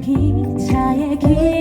전기차에 귀